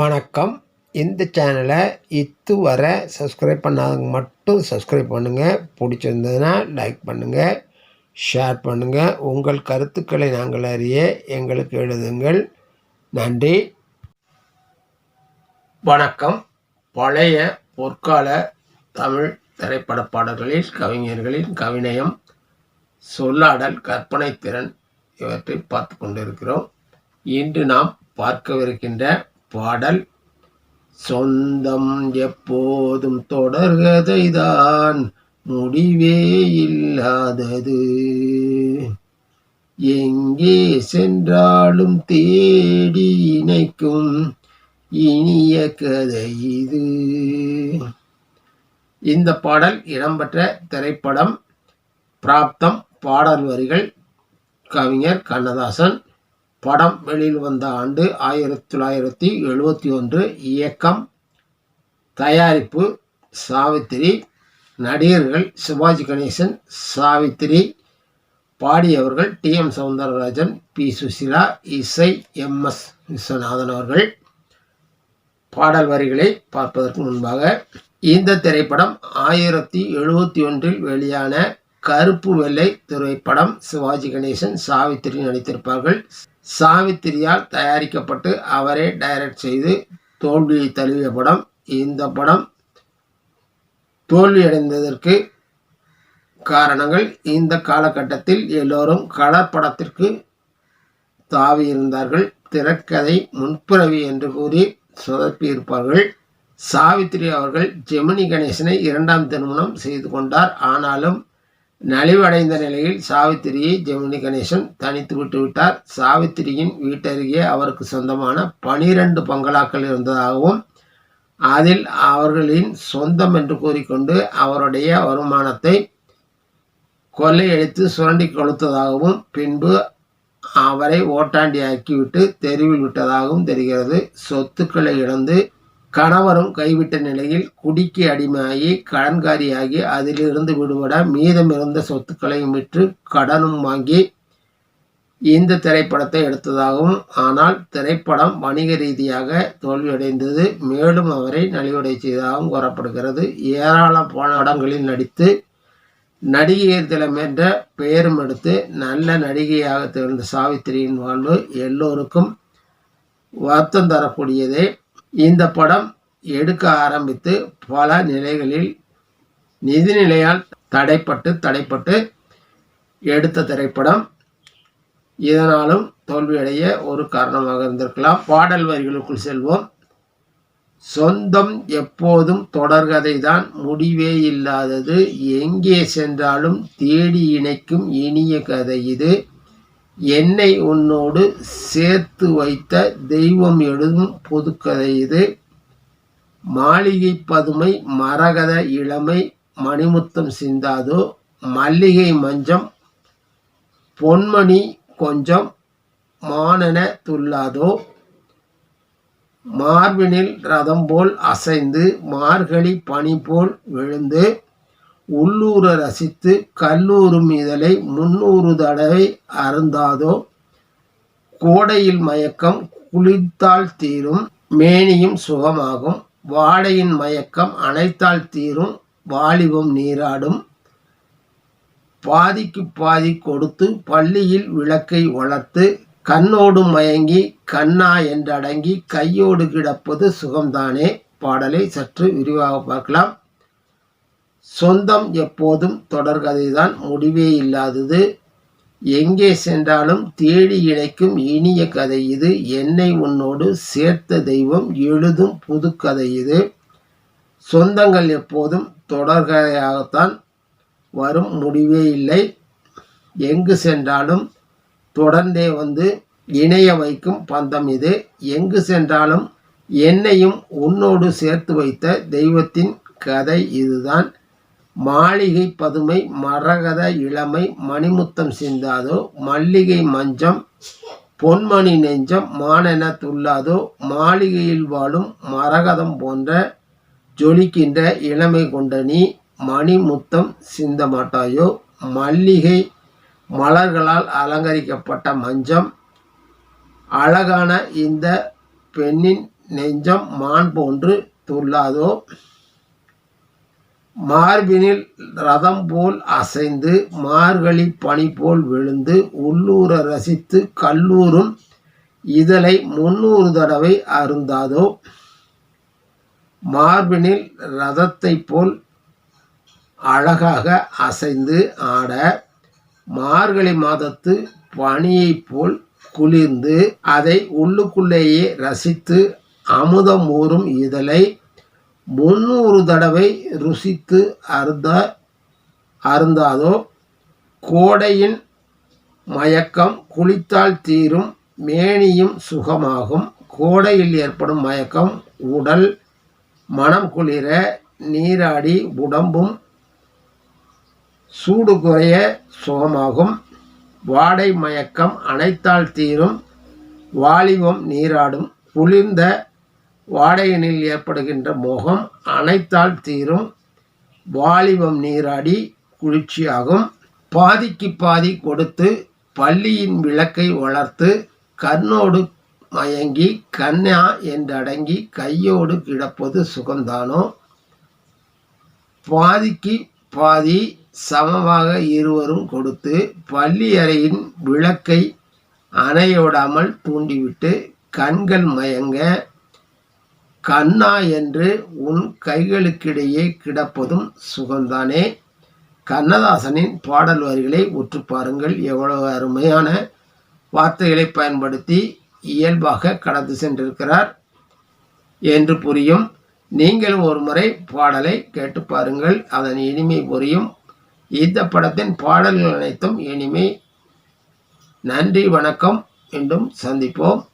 வணக்கம். இந்த சேனலை இதுவரை சப்ஸ்கிரைப் பண்ணாதவங்க மட்டும் சப்ஸ்கிரைப் பண்ணுங்கள் பிடிச்சிருந்ததுன்னா லைக் பண்ணுங்கள் ஷேர் பண்ணுங்கள் உங்கள் கருத்துக்களை நாங்கள் அறிய எங்களுக்கு எழுதுங்கள். நன்றி. வணக்கம். பழைய பொற்கால தமிழ் திரைப்பட பாடல்களில் கவிஞர்களின் கவிநயம் சொல்லாடல் கற்பனை திறன் இவற்றை பார்த்து கொண்டிருக்கிறோம். இன்று நாம் பார்க்கவிருக்கின்ற பாடல். சொந்தம் எப்போதும் தொடர்கதைதான் முடிவே இல்லாதது. எங்கே சென்றாலும் தேடி இணைக்கும் இனிய கதை இது. இந்த பாடல் இடம்பெற்ற திரைப்படம் பிராப்தம் பாடல் வரிகள் கவிஞர் கண்ணதாசன் படம் வெளியில் வந்த ஆண்டு ஆயிரத்தி தொள்ளாயிரத்தி எழுபத்தி ஒன்று இயக்கம். தயாரிப்பு சாவித்திரி. நடிகர்கள் Sivaji Ganesan Savithri. பாடியவர்கள் T M Soundararajan P Susheela இசை எம் எஸ் விஸ்வநாதன் அவர்கள். பாடல் வரிகளை பார்ப்பதற்கு முன்பாக இந்த திரைப்படம் ஆயிரத்தி எழுபத்தி ஒன்றில் வெளியான கருப்பு வெள்ளை திரைப்படம் சிவாஜி கணேசன் சாவித்திரி நடித்திருப்பார்கள். சாவித்திரியால் தயாரிக்கப்பட்டு அவரே டைரக்ட் செய்து தோல்வியை தழுவிய படம். இந்த படம் தோல்வியடைந்ததற்கு காரணங்கள் இந்த காலகட்டத்தில் எல்லோரும் கலர் படத்திற்கு தாவி இருந்தார்கள். திரைக்கதை முன்பிறவி என்று கூறி சொதப்பியிருப்பார்கள் சாவித்திரி அவர்கள் ஜெமினி கணேசனை இரண்டாம் திருமணம் செய்து கொண்டார். ஆனாலும் நலிவடைந்த நிலையில் சாவித்திரியை ஜெமினி கணேசன் தனித்து விட்டுவிட்டார். சாவித்திரியின் வீட்டருகே அவருக்கு சொந்தமான பனிரெண்டு பங்களாக்கள் இருந்ததாகவும் அதில் அவர்களின் சொந்தம் என்று கூறிக்கொண்டு அவருடைய வருமானத்தை கொள்ளையடித்து சுரண்டி கொளுத்ததாகவும் பின்பு அவரை ஓட்டாண்டி ஆக்கிவிட்டு தெருவில் விட்டதாகவும் தெரிகிறது. சொத்துக்களை இழந்து கணவரும் கைவிட்ட நிலையில் குடிக்கு அடிமையாகி கடன்காரியாகி அதிலிருந்து விடுபட மீதமிருந்த சொத்துக்களையும் விற்று கடனும் வாங்கி இந்த திரைப்படத்தை எடுத்ததாகவும் ஆனால் திரைப்படம் வணிக ரீதியாக தோல்வியடைந்தது. மேலும் அவரை நலிவடை செய்ததாகவும் கூறப்படுகிறது. ஏராளம் படங்களில் நடித்து நடிகையர் திலம் என்ற பெயரும் எடுத்து நல்ல நடிகையாக திகழ்ந்த சாவித்திரியின் வாழ்வு எல்லோருக்கும் வருத்தம் தரக்கூடியதே. இந்த படம் எடுக்க ஆரம்பித்து பல நிலைகளில் நிதிநிலையால் தடைப்பட்டு தடைப்பட்டு எடுத்த திரைப்படம். இதனாலும் தோல்வியடைய ஒரு காரணமாக இருந்திருக்கலாம். பாடல் வரிகளுக்குள் செல்வோம். சொந்தம் எப்போதும் தொடர்கதை தான். முடிவே இல்லாதது எங்கே சென்றாலும் தேடி இணைக்கும் இனிய கதை இது. என்னை உன்னோடு சேர்த்து வைத்த தெய்வம் எழுதும் புதுக்கதை இது. மாளிகை பதுமை மரகத இளமை மணிமுத்தம் சிந்தாதோ மல்லிகை மஞ்சம் பொன்மணி கொஞ்சம் மானன துல்லாதோ மார்பினில் ரதம் போல் அசைந்து மார்கழி பனி போல் விழுந்து உள்ளூர ரசித்து கல்லூரும் இதழை முன்னூறு தடவை அருந்தாதோ? கோடையில் மயக்கம் குளித்தால் தீரும் மேனியும் சுகமாகும். வாடையின் மயக்கம் அனைத்தால் தீரும் வாலிபம் நீராடும். பாதிக்கு பாதி கொடுத்து பள்ளியில் விளக்கை வளர்த்து கண்ணோடு மயங்கி கண்ணா என்றடங்கி கையோடு கிடப்பது சுகம்தானே? பாடலை சற்று விரிவாக பார்க்கலாம். சொந்தம் எப்போதும் தொடர்கதைதான் முடிவே இல்லாதது. எங்கே சென்றாலும் தேடி இணைக்கும் இனிய கதை இது. என்னை உன்னோடு சேர்த்த தெய்வம் எழுதும் புதுக்கதை இது. சொந்தங்கள் எப்போதும் தொடர்கதையாகத்தான் வரும் முடிவே இல்லை. எங்கு சென்றாலும் தொடர்ந்தே வந்து இணைய வைக்கும் பந்தம் இது. எங்கு சென்றாலும் என்னையும் உன்னோடு சேர்த்து வைத்த தெய்வத்தின் கதை இதுதான். மாளிகை பதுமை மரகத இளமை மணிமுத்தம் சிந்தாதோ மல்லிகை மஞ்சம் பொன்மணி நெஞ்சம் மானென துள்ளாதோ மாளிகையில் வாழும் மரகதம் போன்ற ஜொலிக்கின்ற இளமை கொண்ட நீ மணிமுத்தம் சிந்த மாட்டாயோ மல்லிகை மலர்களால் அலங்கரிக்கப்பட்ட மஞ்சம் அழகான இந்த பெண்ணின் நெஞ்சம் மான் போன்று துள்ளாதோ? மார்பினில் ரதம் போல் அசைந்து மார்கழி பனி போல் விழுந்து உள்ளூர ரசித்து கல்லூரும் இதழை முன்னூறு தடவை அருந்தாதோ? மார்பினில் ரதத்தை போல் அழகாக அசைந்து ஆட மார்கழி மாதத்து பனியைப் போல் குளிர்ந்து அதை உள்ளுக்குள்ளேயே ரசித்து அமுதம் ஊறும் இதழை முன்னூறு தடவை ருசித்து அருந்த அருந்தாதோ கோடையின் மயக்கம் குளித்தால் தீரும் மேனியும் சுகமாகும். கோடையில் ஏற்படும் மயக்கம் உடல் மனம் குளிர நீராடி உடம்பும் சூடு குறைய சுகமாகும். வாடை மயக்கம் அனைத்தால் தீரும் வாலிபம் நீராடும். குளிர்ந்த வாடையினில் ஏற்படுகின்ற மோகம் அனைத்தால் தீரும். வாலிபம் நீராடி குளிர்ச்சியாகும். பாதிக்கு பாதி கொடுத்து பள்ளியின் விளக்கை வளர்த்து கண்ணோடு மயங்கி கண்ணா என்றடங்கி கையோடு கிடப்பது சுகந்தானோ பாதிக்கு பாதி சமமாக இருவரும் கொடுத்து பள்ளி அறையின் விளக்கை அணையோடாமல் தூண்டிவிட்டு கண்கள் மயங்க கண்ணா என்று உன் கைகளுக்கிடையே கிடப்பதும் சுகம்தானே? கண்ணதாசனின் பாடல் வரிகளை உற்று பாருங்கள். எவ்வளவு அருமையான வார்த்தைகளை பயன்படுத்தி இயல்பாக கடந்து சென்றிருக்கிறார் என்று புரியும். நீங்கள் ஒரு முறை பாடலை கேட்டு பாருங்கள். அதன் இனிமை புரியும். இந்த படத்தின் பாடல்கள் அனைத்தும் இனிமை. நன்றி வணக்கம். மீண்டும் சந்திப்போம்.